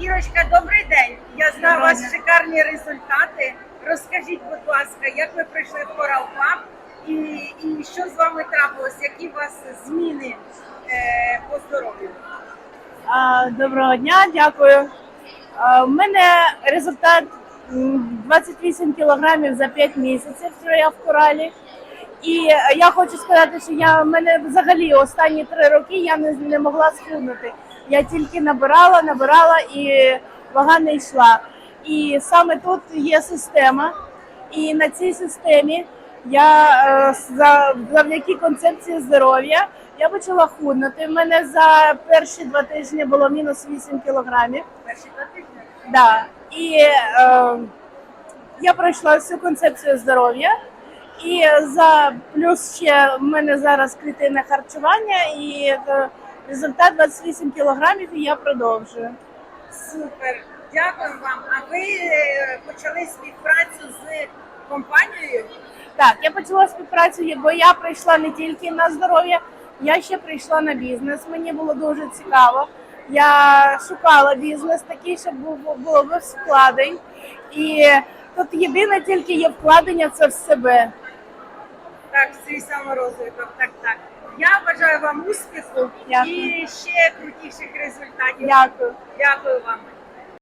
Ірочка, добрий день. Я знаю, у вас шикарні результати. Розкажіть, будь ласка, як ви прийшли в Coral Club і, і що з вами трапилось? Які у вас зміни е, по здоров'ю? Доброго дня, дякую. У мене результат м, 28 кілограмів за 5 місяців, що я в коралі. І я хочу сказати, що я в мене взагалі останні три роки я не, не могла схуднути. Я тільки набирала, набирала і вага не йшла. І саме тут є система, і на цій системі я е, за- завдяки концепції здоров'я я почала худнути. У мене за перші два тижні було мінус 8 кілограмів. Перші два тижні? Да. І е, я пройшла всю концепцію здоров'я. І за плюс ще в мене зараз клітинне харчування, і е, результат 28 кілограмів, і я продовжую. Супер, дякую вам. А ви е, почали співпрацю з компанією? Так, я почала співпрацю, бо я прийшла не тільки на здоров'я, я ще прийшла на бізнес. Мені було дуже цікаво. Я шукала бізнес такий, щоб було без вкладень. І тут єдине тільки є вкладення це в себе. Так, свій саморозвиток. Так, так. Я бажаю вам успіху Дякую. і ще крутіших результатів. Дякую. Дякую вам.